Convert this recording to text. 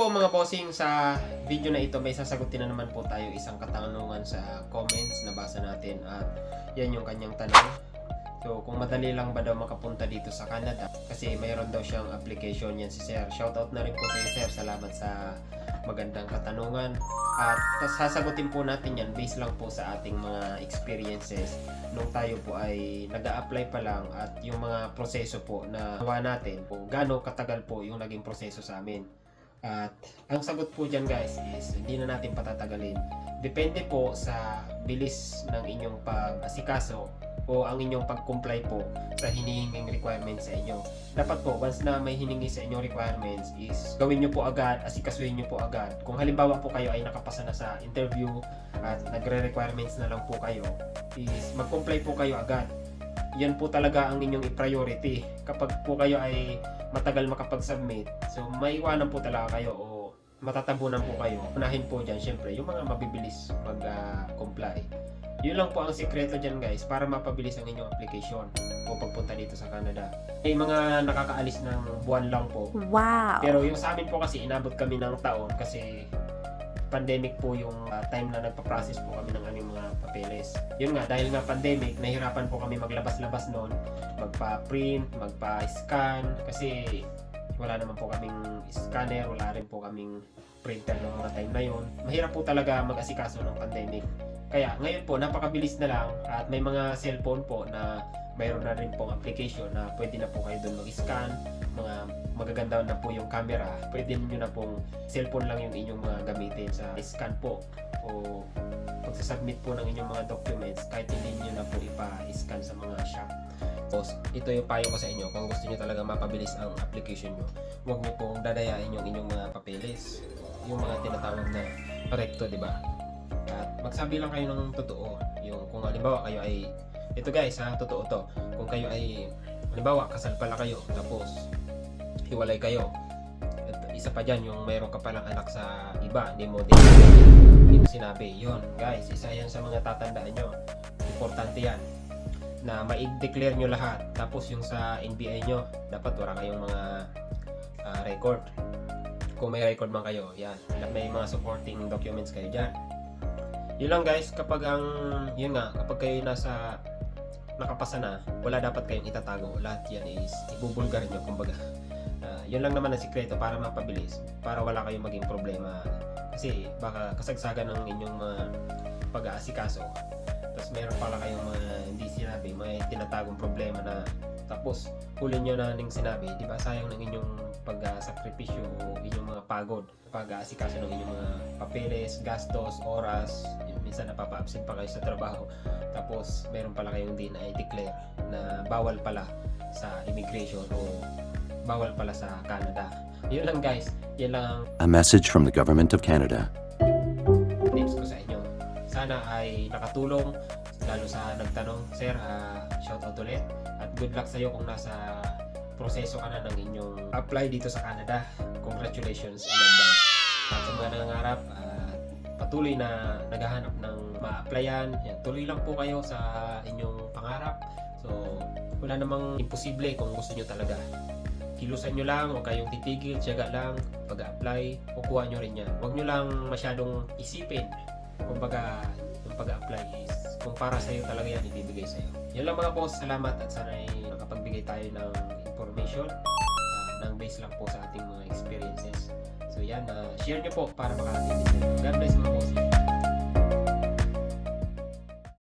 po mga bossing, sa video na ito may sasagutin na naman po tayo isang katanungan sa comments na basa natin at yan yung kanyang tanong. So kung madali lang ba daw makapunta dito sa Canada kasi mayroon daw siyang application yan si Sir. Shoutout na rin po sa Sir. Salamat sa magandang katanungan. At tas sasagutin po natin yan based lang po sa ating mga experiences nung tayo po ay nag apply pa lang at yung mga proseso po na gawa natin po gaano katagal po yung naging proseso sa amin. At ang sagot po dyan guys is hindi na natin patatagalin. Depende po sa bilis ng inyong pag-asikaso o ang inyong pag-comply po sa hinihinging requirements sa inyo. Dapat po, once na may hiningi sa inyong requirements is gawin nyo po agad, asikasuhin nyo po agad. Kung halimbawa po kayo ay nakapasa na sa interview at nagre-requirements na lang po kayo, is mag-comply po kayo agad. Yan po talaga ang inyong i-priority. Kapag po kayo ay matagal makapag-submit, so maiwanan po talaga kayo o matatabunan po kayo. Unahin po dyan, syempre, yung mga mabibilis mag-comply. Yun lang po ang sikreto dyan guys para mapabilis ang inyong application o pagpunta dito sa Canada. May mga nakakaalis ng buwan lang po. Wow. Pero yung sa amin po kasi inabot kami ng taon kasi pandemic po yung uh, time na nagpa-process po kami ng aming mga papeles. Yun nga, dahil nga pandemic, nahirapan po kami maglabas-labas noon, magpa-print, magpa-scan, kasi wala naman po kaming scanner, wala rin po kaming printer ng mga time na yun. Mahirap po talaga mag-asikaso ng pandemic. Kaya ngayon po, napakabilis na lang at may mga cellphone po na mayroon na rin pong application na pwede na po kayo doon mag-scan, mga magaganda na po yung camera, pwede niyo na pong cellphone lang yung inyong mga gamitin sa scan po o pagsasubmit po ng inyong mga documents kahit hindi niyo na po ipa-scan sa mga shop. So, ito yung payo ko sa inyo kung gusto niyo talaga mapabilis ang application niyo. Huwag niyo pong dadayain yung inyong mga papeles, yung mga tinatawag na recto, di ba? At magsabi lang kayo ng totoo. Yung kung halimbawa kayo ay ito guys ha, totoo to. Kung kayo ay halimbawa kasal pala kayo tapos hiwalay kayo. At isa pa dyan, yung mayroon ka palang anak sa iba, hindi mo din hindi mo sinabi. Yun, guys, isa yan sa mga tatandaan nyo. Importante yan na ma-declare nyo lahat. Tapos yung sa NBI nyo, dapat wala kayong mga ah, record. Kung may record man kayo, yan. May mga supporting documents kayo dyan. Yun lang guys, kapag ang, yun nga, kapag kayo nasa nakapasa na, wala dapat kayong itatago. Lahat yan is ibubulgar nyo, kumbaga. Ah, yun lang naman ang sikreto para mapabilis, para wala kayong maging problema. Kasi baka kasagsagan ng inyong mga pag-aasikaso. Tapos meron pala kayong mga hindi sinabi, may tinatagong problema na tapos huli nyo na ning sinabi, di ba sayang ng inyong pag-sakripisyo o inyong mga pagod, pag-aasikaso ng inyong mga papeles, gastos, oras, minsan napapa-absent pa kayo sa trabaho. Tapos meron pala kayong hindi na i-declare na bawal pala sa immigration o bawal pala sa Canada. Yun lang guys, yun lang ang A message from the Government of Canada. tips ko sa inyo. Sana ay nakatulong, lalo sa nagtanong, Sir, ah, shout out ulit. At good luck sa iyo kung nasa proseso ka na ng inyong apply dito sa Canada. Congratulations in advance. At sa mga nangangarap, ah, patuloy na naghahanap ng ma-applyan, yan, tuloy lang po kayo sa inyong pangarap. So, wala namang imposible kung gusto nyo talaga. Kilusan nyo lang, huwag kayong titigil, tiyaga lang, pag-apply, kukuha nyo rin yan. Huwag nyo lang masyadong isipin. Kumbaga, yung pag-apply is kung para sa'yo talaga yan, ibibigay sa'yo. Yun lang mga boss, salamat at sana ay nakapagbigay tayo ng information ah, ng base lang po sa ating mga experiences. So yan, ah, share nyo po para makakatindi sa'yo. God bless mga